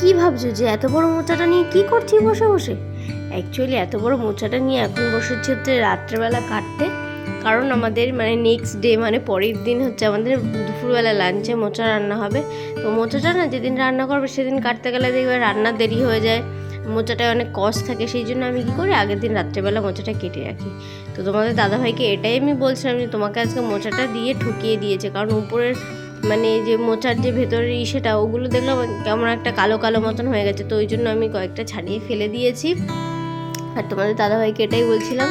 কি ভাবছ যে এত বড় মোচাটা নিয়ে কি করছি বসে বসে? অ্যাকচুয়ালি এত বড় মোচাটা নিয়ে এখন বসেছি হচ্ছে রাত্রেবেলা কাটতে। কারণ আমাদের মানে নেক্সট ডে মানে পরের দিন হচ্ছে আমাদের দুপুরবেলা লাঞ্চে মোচা রান্না হবে। তো মোচাটা না যেদিন রান্না করবে সেদিন কাটতে গেলে দেখবে রান্না দেরি হয়ে যায়। মোচাটায় অনেক কষ্ট থাকে, সেই জন্য আমি কী করি, আগের দিন রাত্রেবেলা মোচাটা কেটে রাখি। তো তোমাদের দাদাভাইকে এটাই আমি বলছিলাম যে তোমাকে আজকে মোচাটা দিয়ে ঠকিয়ে দিয়েছে, কারণ উপরের মানে যে মোচার যে ভেতরের ইসেটা, ওগুলো দেখলাম কেমন একটা কালো কালো মতন হয়ে গেছে। তো ওই জন্য আমি কয়েকটা ছাড়িয়ে ফেলে দিয়েছি। আর তোমাদের দাদাভাইকে এটাই বলছিলাম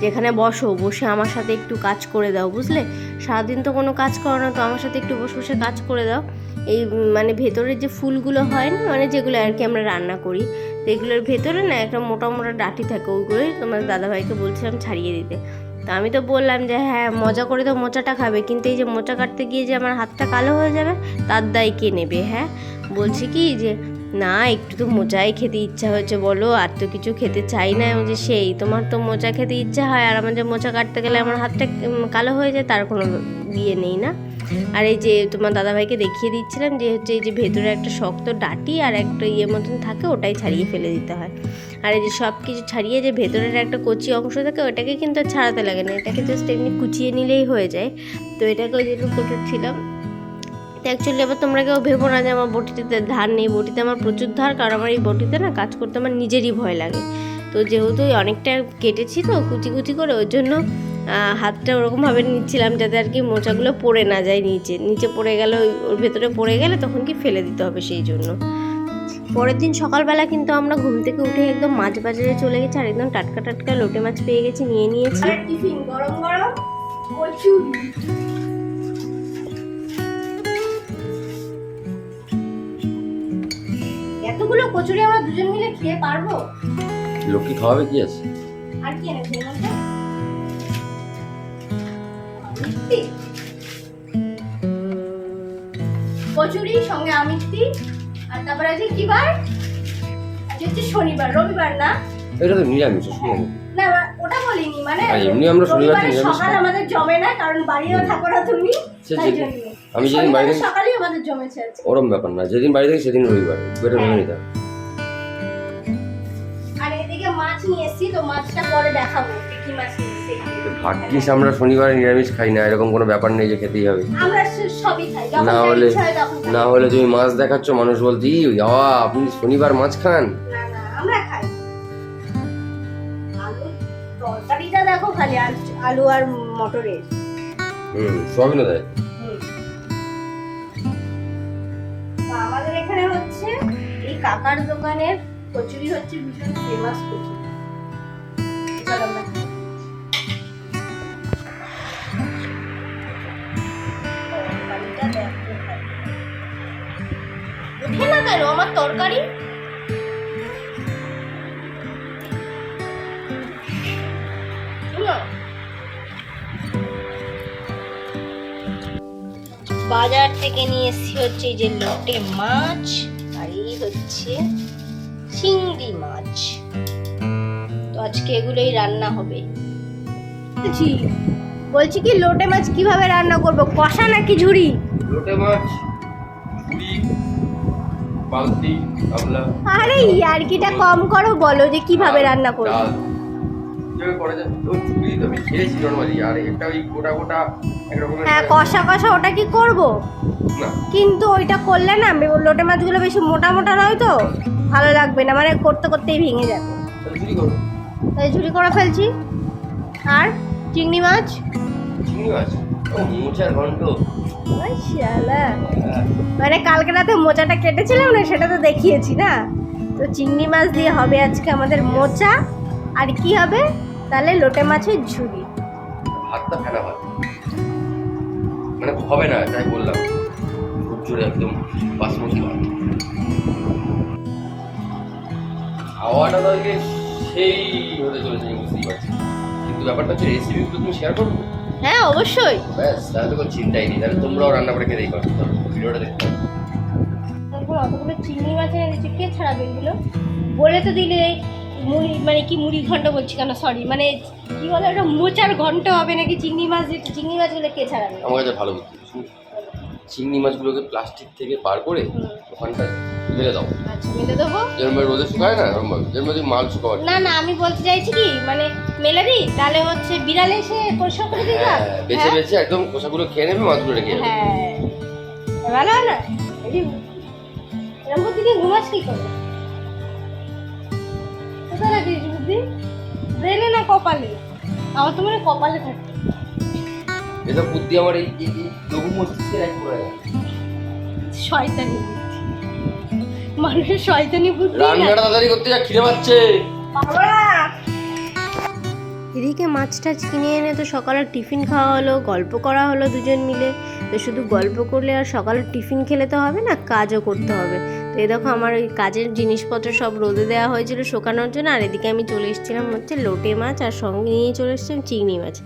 যেখানে বসো, বসে আমার সাথে একটু কাজ করে দাও, বুঝলে? সারাদিন তো কোনো কাজ করো না, তো আমার সাথে একটু বসে বসে কাজ করে দাও। এই মানে ভেতরের যে ফুলগুলো হয় না মানে যেগুলো আর কি আমরা রান্না করি, তো এগুলোর ভেতরে না একটা মোটা মোটা ডাঁটি থাকে ওইগুলোই তোমার দাদাভাইকে বলছিলাম ছাড়িয়ে দিতে। তো আমি তো বললাম যে হ্যাঁ মজা করে তো মোচাটা খাবে, কিন্তু এই যে মোচা কাটতে গিয়ে যে আমার হাতটা কালো হয়ে যাবে, তার দায় কে নেবে হ্যাঁ? বলছি কি যে, না, একটু তো মোচাই খেতে ইচ্ছা হয়েছে, বলো, আর তো কিছু খেতে চাই না যে সেই, তোমার তো মোচা খেতে ইচ্ছা হয়, আর আমার যে মোচা কাটতে গেলে আমার হাতটা কালো হয়ে যায়, তার কোনো বিয়ে নেই না? আর এই যে তোমার দাদাভাইকে দেখিয়ে দিচ্ছিলাম যে হচ্ছে এই যে ভেতরে একটা শক্ত ডাটি আর একটা ইয়ে মতন থাকে, ওটাই ছাড়িয়ে ফেলে দিতে হয়। আর এই যে সব কিছু ছাড়িয়ে যে ভেতরের একটা কচি অংশ থাকে, ওটাকে কিন্তু ছাড়াতে লাগে না। এটাকে জাস্ট এমনি কুচিয়ে নিলেই হয়ে যায়। তো এটাকে ওই জন্য কোটাচ্ছিলাম। তো অ্যাকচুয়ালি আবার তোমরা কেউ ভেবো না যে আমার বটিতে ধার নেই। বটিতে আমার প্রচুর ধার, কারণ আমার এই বটিতে না কাজ করতে আমার নিজেরই ভয় লাগে। তো যেহেতু অনেকটা কেটেছি তো কুচি কুচি করে, ওই জন্য হাতটা ওরকমভাবে নিচ্ছিলাম যাতে আর কি মোচাগুলো পড়ে না যায় নিচে। নিচে পড়ে গেলে ওর ভেতরে পড়ে গেলে তখন কি ফেলে দিতে হবে সেই জন্য। পরের দিন সকালবেলা কিন্তু আমরা ঘুম থেকে উঠে একদম মাছ বাজারে চলে গেছি আর একদম টাটকা টাটকা লোটে মাছ পেয়ে গেছি, নিয়ে নিয়েছি। টিফিন, গরম গরম এতগুলো কচুরি আমরা দুজন মিলে খেয়ে পারব? লোককে খাওয়াবে কি আছে? আর কি। কচুরি সঙ্গে আমিত্তি আর তারপরে আজকে কি বার? আজকে হচ্ছে শনিবার রবিবার না? এটা তো নিরামিষ শুনে নি। ওটা বলিনি মানে এমনি আমরা শনিবার নিরামিষ সকাল আমাদের জমে না কারণ বাড়িও থাকো না তুমি তাই জন্য। আমি যেদিন শনিবারের সকালেই আমাদের জমেছে আজকে। ওরম ব্যাপার না যেদিন বাড়ি থাকি সেদিন রবিবার বেটা ভেবে নিতে মাছটা পরে দেখাবো কি মাছ নিয়ে এসেছি তো ভাগ্যিস আমরা শনিবারে নিরামিষ খাই না এরকম কোনো ব্যাপার নেই যে খেতেই হবে। আমরা স- সবই খাই না হলে। না হলে তুমি মাছ দেখাচ্ছ মানুষ বলতে "ই, বাবা আপনি শনিবার মাছ খান? আমরা খাই। আলু তরকারিটা দেখো খালি আর- আলু আর মটরের। হুম সবই দেয়। আমাদের এখানে হচ্ছে এই কাকার দোকানের কচুরি হচ্ছে ভীষণ ফেমাস কচুরি। ওঠে না কেন? আমার তরকারি? বাজার থেকে নিয়ে এসেছি হচ্ছে এই যে লোটে মাছ আর এই হচ্ছে চিংড়ি মাছ। তো আজকে এগুলোই রান্না হবে। জি। বলছি কি লোটে মাছ কীভাবে রান্না করব? কষা নাকি ঝুড়ি? লোটে মাছ বালতি গামলা আরে ইয়ার্কিটা কম করো বলো যে কীভাবে রান্না করব। ডাল। কীভাবে করা যায় তো ঝুড়ি তো আমি খেয়েছি নর্মালি আর একটা ওই গোটা গোটা একরকমের হ্যাঁ কষা কষা ওটা কি করব? না। কিন্তু ওইটা করলে না লোটে মাছগুলো বেশি মোটা মোটা নয় তো? ভালো লাগবে না মানে করতে করতেই ভেঙে যাবে ঝুড়ি করো। তাই ঝুড়ি করে ফেলছি। আর চিংড়ি মাছ? চিংড়ি মাছ মোচার ঘন্ট। মানে কালকে রাতে মোচাটা কেটেছিলাম না সেটা তো দেখিয়েছি না? তো চিংড়ি মাছ দিয়ে হবে আজকে আমাদের মোচা। আর কি হবে? তাহলে লোটে মাছের ঝুড়ি। ভাতটা ফেনা ভাত। মানে হবে না তাই বললাম। খুব জোরে একদম বাসমতি ভাত। খাওয়াটা সেই হতে চলেছে বুঝতেই পারছি। কিন্তু ব্যাপারটা হচ্ছে রেসিপিগুলো তুমি শেয়ার করবে হ্যাঁ অবশ্যই। ব্যাস তাহলে তো কোনো চিন্তাই নেই। তাহলে তোমরাও রান্না করে খেতেই পারো ভিডিওটা দেখতে তারপর অতগুলো চিংড়ি মাছ এনে দিচ্ছে কে ছাড়াবে এগুলো? বলে তো দিলে মুড়ি মানে কি মুড়ি ঘন্ট বলছি কেন? সরি মানে কি বলে ওটা মোচার ঘন্ট হবে নাকি চিংড়ি মাছ? চিংড়ি মাছগুলো কে ছাড়াবে? আমার কাছে ভালো বুদ্ধি। চিংড়ি মাছগুলোকে প্লাস্টিক থেকে বার করে। ওখানটা মেলে দাও। আচ্ছা মেলে দেবো? যেরকম রোদে শুকায় না? এরকম ভাবে? যেরকম যদি মাল শুকাও না না আমি বলতে চাইছি কি মানে মেলে দিই তাহলে হচ্ছে বিড়ালে এসে পরিষ্কার করে হ্যাঁ বেছে বেছে একদম খোসাগুলো খেয়ে নেবে মাছগুলো রেখে যাবে হ্যাঁ। ভালো হয় না? এরকম দিয়ে ঘুমাস কি করে? কোথায় লাগিয়েছি বুদ্ধি? ব্রেনে না কপালে? আমার তো মনে হয় কপালে থাকে। এসব বুদ্ধি আমার এই লঘু মস্তিষ্কের এক করে গেছে। শয়তানি। মানুষের শয়তানি বুদ্ধি রান্নাটা তাড়াতাড়ি করতে যা খিদে পাচ্ছে। এদিকে মাছ টাছ কিনে এনে তো সকালে টিফিন খাওয়া হলো গল্প করা হলো দুজন মিলে। তো শুধু গল্প করলে আর সকালে টিফিন খেলে তো হবে না কাজও করতে হবে। তো এই দেখো আমার ওই কাজের জিনিসপত্র সব রোদে দেওয়া হয়েছিল শুকানোর জন্য আর এদিকে আমি চলে এসেছিলাম হচ্ছে লোটে মাছ আর সঙ্গে নিয়ে চলে এসেছিলাম চিংড়ি মাছ।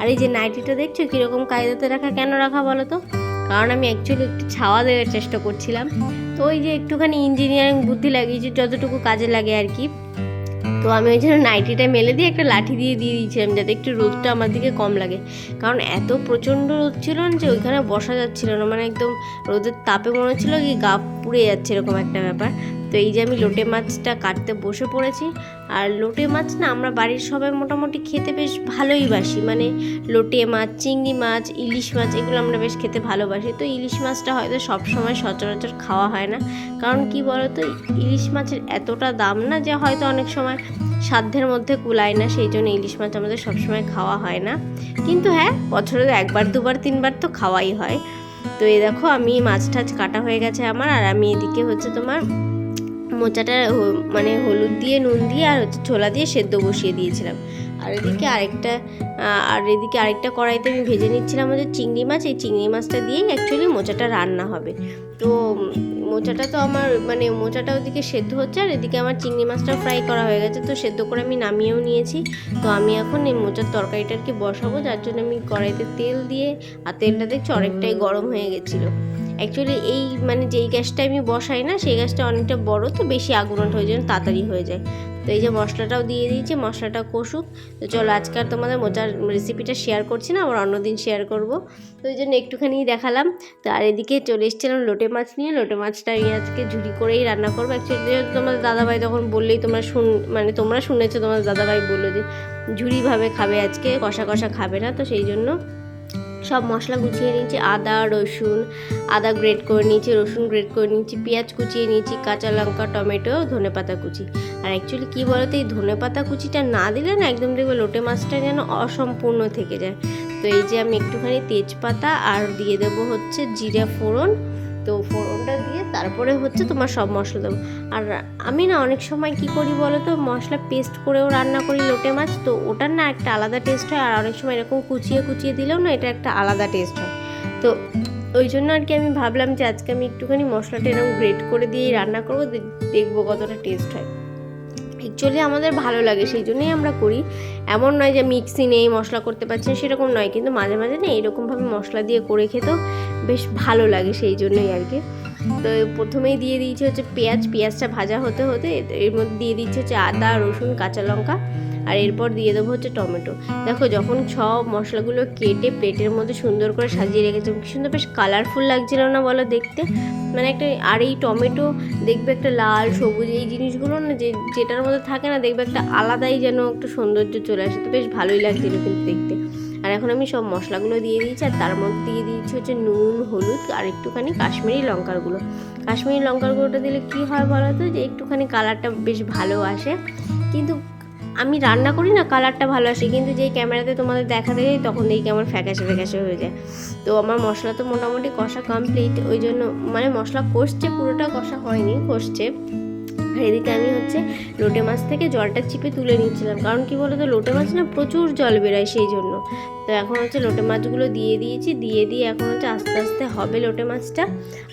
আর এই যে নাইটিটা দেখছ কীরকম কায়দাতে রাখা কেন রাখা বলো তো? কারণ আমি অ্যাকচুয়ালি একটু ছাওয়া দেওয়ার চেষ্টা করছিলাম। তো ওই যে একটুখানি ইঞ্জিনিয়ারিং বুদ্ধি লাগিয়েছি যতটুকু কাজে লাগে আর কি। তো আমি ওই জন্য নাইটিটা মেলে দিয়ে একটা লাঠি দিয়ে দিয়ে দিয়েছিলাম, যাতে একটু রোদটা আমার দিকে কম লাগে। কারণ এত প্রচণ্ড রোদ ছিল না যে ওইখানে বসা যাচ্ছিল না মানে একদম রোদের তাপে মনে হচ্ছিল কি গা পুড়ে যাচ্ছে এরকম একটা ব্যাপার। তো এই যে আমি লোটে মাছটা কাটতে বসে পড়েছি। আর লোটে মাছ না আমরা বাড়ির সবাই মোটামুটি খেতে বেশ ভালোই বাসি। মানে লোটে মাছ, চিংড়ি মাছ, ইলিশ মাছ এগুলো আমরা বেশ খেতে ভালোবাসি। তো ইলিশ মাছটা হয়তো সব সময় সচরাচর খাওয়া হয় না। কারণ কি বলতো, ইলিশ মাছের এতটা দাম না যে হয়তো অনেক সময় সাধ্যের মধ্যে কুলায় না, সেই জন্য ইলিশ মাছ আমাদের সবসময় খাওয়া হয় না। কিন্তু হ্যাঁ বছরে একবার, দুবার, তিনবার তো খাওয়াই হয়। তো এই দেখো, আমি মাছ টাছ কাটা হয়ে গেছে আমার। আর আমি এদিকে হচ্ছে তোমার মোচাটা মানে হলুদ দিয়ে, নুন দিয়ে আর হচ্ছে ছোলা দিয়ে সেদ্ধ বসিয়ে দিয়েছিলাম। আর এদিকে আরেকটা আর এদিকে আরেকটা কড়াইতে আমি ভেজে নিচ্ছিলাম হচ্ছে চিংড়ি মাছ। এই চিংড়ি মাছটা দিয়েই অ্যাকচুয়ালি মোচাটা রান্না হবে। তো, মোচাটা তো আমার মানে মোচাটা ওদিকে সেদ্ধ হচ্ছে আর এদিকে আমার চিংড়ি মাছটা ফ্রাই করা হয়ে গেছে। তো সেদ্ধ করে আমি নামিয়েও নিয়েছি। তো আমি এখন এই মোচার তরকারিটা আর কি বসাবো। যার জন্য আমি কড়াইতে তেল দিয়ে, আর তেলটা দেখছি অনেকটাই গরম হয়ে গেছিল। অ্যাকচুয়ালি এই মানে যেই গ্যাসটা আমি বসাই না, সেই গ্যাসটা অনেকটা বড়, তো বেশি আগুন ওই জন্য তাড়াতাড়ি হয়ে যায়। তো এই যে মশলাটাও দিয়ে দিয়েছি, মশলাটা কষুক। তো চলো, আজকে আর তোমাদের মোচার রেসিপিটা শেয়ার করছি না, আবার অন্যদিন শেয়ার করব। তো ওই জন্য একটুখানি দেখালাম। তো আর এদিকে চলে এসেছিলাম লোটে মাছ নিয়ে। লোটে মাছটা আমি আজকে ঝুড়ি করেই রান্না করব। অ্যাকচুয়ালি যেহেতু তোমাদের দাদাভাই তখন বললেই তোমরা শুন মানে তোমরা শুনেছো, তোমাদের দাদাভাই বলল যে ঝুড়িভাবে খাবে আজকে, কষা কষা খাবে না, তো সেই জন্য সব মশলা গুছিয়ে নিয়েছি। আদা, রসুন, আদা গ্রেট করে নিয়েছি, রসুন গ্রেট করে নিয়েছি, পেঁয়াজ কুচিয়ে নিয়েছি, কাঁচা লঙ্কা, টমেটো, ধনে পাতা কুচি। আর অ্যাকচুয়ালি কী বলতো, এই ধনে পাতা কুচিটা না দিলে না একদম দেখবে লোটে মাছটা যেন অসম্পূর্ণ থেকে যায়। তো এই যে আমি একটুখানি তেজপাতা আর দিয়ে দেবো হচ্ছে জিরা ফোড়ন তো ফোড়নটা দিয়ে তারপরে হচ্ছে তোমার সব মশলা দেবো। আর আমি না অনেক সময় কি করি বলো তো মশলা পেস্ট করেও রান্না করি লোটে মাছ, তো ওটার না একটা আলাদা টেস্ট হয়। আর অনেক সময় এরকম কুচিয়ে কুচিয়ে দিলেও না এটা একটা আলাদা টেস্ট হয়। তো ওই জন্য আর কি আমি ভাবলাম যে আজকে আমি একটুখানি মশলাটা এরকম গ্রেট করে দিয়েই রান্না করব দেখব কতটা টেস্ট হয়। অ্যাকচুয়ালি আমাদের ভালো লাগে সেই জন্যই আমরা করি। এমন নয় যে মিক্সি নেই মশলা করতে পারছি সেরকম নয়, কিন্তু মাঝে মাঝে না এরকমভাবে মশলা দিয়ে করে খেতেও বেশ ভালো লাগে সেই জন্যই আর কি। তো প্রথমেই দিয়ে দিয়েছি হচ্ছে পেঁয়াজ, পেঁয়াজটা ভাজা হতে হতে এর মধ্যে দিয়ে দিচ্ছে হচ্ছে আদা, রসুন, কাঁচা লঙ্কা। আর এরপর দিয়ে দেবো হচ্ছে টমেটো। দেখো যখন সব মশলাগুলো কেটে প্লেটের মধ্যে সুন্দর করে সাজিয়ে রেখেছি কি সুন্দর বেশ কালারফুল লাগছিল না বলো দেখতে? মানে একটা, আর এই টমেটো দেখবে একটা লাল, সবুজ, এই জিনিসগুলো না যে, যেটার মধ্যে থাকে না, দেখবে একটা আলাদাই যেন একটা সৌন্দর্য চলে আসে। তো বেশ ভালোই লাগছিল কিন্তু দেখতে। আর এখন আমি সব মশলাগুলো দিয়ে দিয়েছি, আর তার মধ্যে দিয়ে দিয়েছি হচ্ছে নুন, হলুদ, আর একটুখানি কাশ্মীরি লঙ্কার গুঁড়ো। কাশ্মীরি লঙ্কার গুঁড়োটা দিলে কী হয় বলো তো, যে একটুখানি কালারটা বেশ ভালো আসে। কিন্তু আমি রান্না করি না, কালারটা ভালো আসে, কিন্তু যেই ক্যামেরাতে তোমাদের দেখা দেয় তখন দেখি কেমন ফ্যাকাশে ফ্যাকাশে হয়ে যায়। তো আমার মশলা তো মোটামুটি কষা কমপ্লিট ওই জন্য মানে মশলা কষছে, পুরোটা কষা হয়নি, কষছে। আর এদিকে আমি হচ্ছে লোটে মাছ থেকে জলটা চিপে তুলে নিচ্ছিলাম। কারণ কি বলতো, লোটে মাছ না প্রচুর জল বেরোয় সেই জন্য। তো এখন হচ্ছে লোটে মাছগুলো দিয়ে দিয়েছি, দিয়ে দিয়ে এখন হচ্ছে আস্তে আস্তে হবে লোটে মাছটা।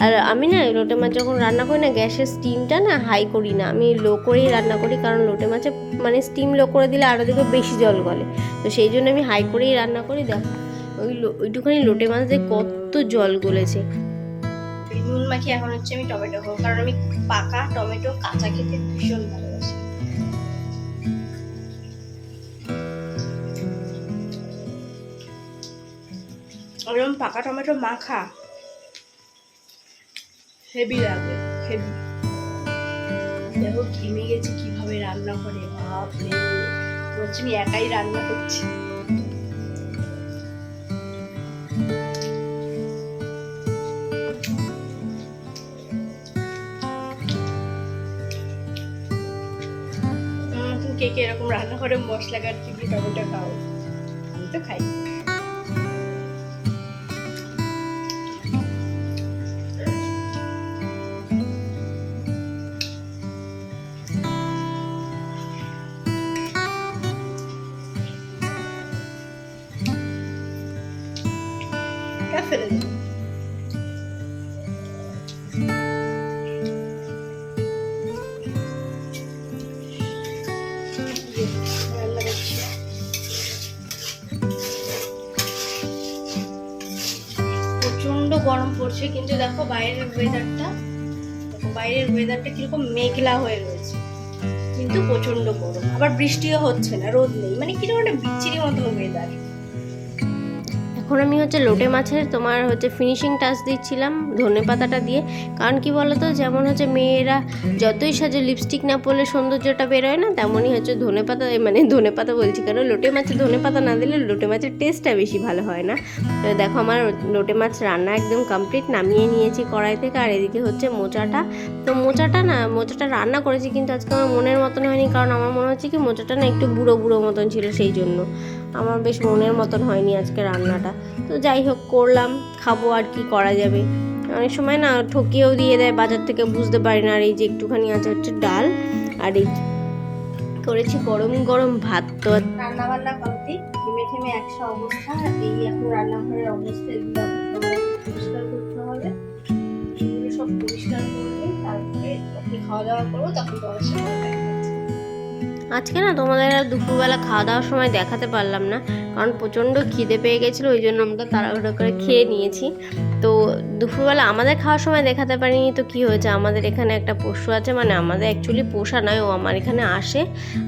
আর আমি না লোটে মাছ যখন রান্না করি না, গ্যাসের স্টিমটা না হাই করি না। আমি লো করেই রান্না করি, কারণ লোটে মাছে মানে স্টিম লো করে দিলে আরও দেখবে বেশি জল গলে। তো সেই জন্য আমি হাই করেই রান্না করি, দেখো। ওই ওইটুখানি লোটে মাছ দিয়ে কত জল গলেছে। নুন মাখিয়ে এখন হচ্ছে আমি টমেটো খাব, কারণ আমি পাকা টমেটো কাঁচা খেতে ভীষণ ভালোবাসি। ওরকম পাকা টমেটো মাখা হেভি লাগে, হেভি। দেখো ঘেমে গেছে কীভাবে রান্না করে, বাপরে। হচ্ছে আমি একাই রান্না করছি। তুমি কে কে এরকম রান্না করে মশলা কাটছি কি টমেটো খাও। আমি তো খাই গরম পড়ছে, কিন্তু দেখো বাইরের ওয়েদারটা বাইরের ওয়েদারটা কীরকম মেঘলা হয়ে রয়েছে, কিন্তু প্রচণ্ড গরম। আবার বৃষ্টিও হচ্ছে না, রোদ নেই মানে কীরকম একটা বিচ্ছিরি মতো ওয়েদার এখন আমি হচ্ছে লোটে মাছের তোমার হচ্ছে ফিনিশিং টাচ দিচ্ছিলাম ধনে পাতাটা দিয়ে। কারণ কি বলতো? যেমন হচ্ছে মেয়েরা যতই সাজে লিপস্টিক না পরলে সৌন্দর্যটা বেরোয় না, তেমনই হচ্ছে ধনে পাতা মানে ধনে পাতা বলছি, কারণ লোটে মাছে ধনে পাতা না দিলে লোটে মাছের টেস্টটা বেশি ভালো হয় না। দেখো আমার লোটে মাছ রান্না একদম কমপ্লিট নামিয়ে নিয়েছি কড়াই থেকে, আর এদিকে হচ্ছে মোচাটা। তো মোচাটা না, মোচাটা রান্না করেছি কিন্তু আজকে আমার মনের মতন হয়নি, কারণ আমার মনে হচ্ছে কি মোচাটা না একটু বুড়ো বুড়ো মতন ছিল সেই জন্য। আমার বেশ মনের মতন হয়নি আজকে রান্নাটা। তো যাই হোক, করলাম, খাব আর কি করা যাবে। অনেক সময় না ঠকিয়েও দিয়ে দেয়, বাজার থেকে বুঝতে পারি না, আর এই যে একটুখানি আছে হচ্ছে ডাল, আর এই করেছি গরম গরম ভাত। তো রান্না বান্না কমপ্লিট থেমে থেমে একশো অবস্থা এই এখন রান্নাঘরের অবস্থা পরিষ্কার করতে হবে। সব পরিষ্কার করবে তারপরে খাওয়া দাওয়া করব, তখন তোমার। আজকে না তোমাদের আর দুপুরবেলা খাওয়া দাওয়ার সময় দেখাতে পারলাম না, কারণ প্রচণ্ড খিদে পেয়ে গেছিল, ওই জন্য আমরা তাড়াহুড়ো করে খেয়ে নিয়েছি। তো দুপুরবেলা আমাদের খাওয়ার সময় দেখাতে পারিনি, তো কি হয়েছে? আমাদের এখানে একটা পশু আছে মানে আমাদের অ্যাকচুয়ালি পোষা নয়, ও আমার এখানে আসে,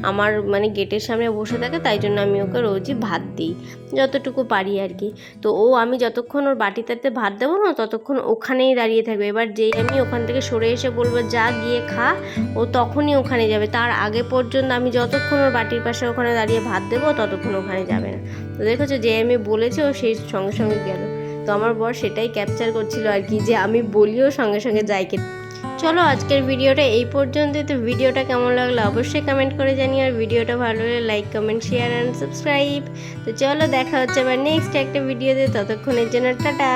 আমার মানে গেটের সামনে বসে থাকে, তাই জন্য আমি ওকে রোজই ভাত দিই, যতটুকু পারি আর কি। তো ও, আমি যতক্ষণ ওর বাটিটাতে ভাত দেবো না, ততক্ষণ ওখানেই দাঁড়িয়ে থাকবে। এবার যেই আমি ওখান থেকে সরে এসে বলব, যা গিয়ে খা, ও তখনই ওখানে যাবে। তার আগে পর্যন্ত আমি যতক্ষণ ওর বাটির পাশে ওখানে দাঁড়িয়ে ভাত দেবো, ততক্ষণ ওখানে যাবে না। তো দেখেছ যে আমি বলেছি, ও সেই সঙ্গে সঙ্গে গেল। তো আমার বর সেটাই ক্যাপচার করছিল আর কি, যে আমি বলিও সঙ্গে সঙ্গে যাই কে চলো আজকের ভিডিওটা এই পর্যন্ত তো ভিডিওটা কেমন লাগল অবশ্যই কমেন্ট করে জানি আর ভিডিওটা ভালো হলে like comment share and subscribe তো চলো দেখা হচ্ছে আবার নেক্সট একটা ভিডিওতে। ততক্ষণের জন্য টাটা।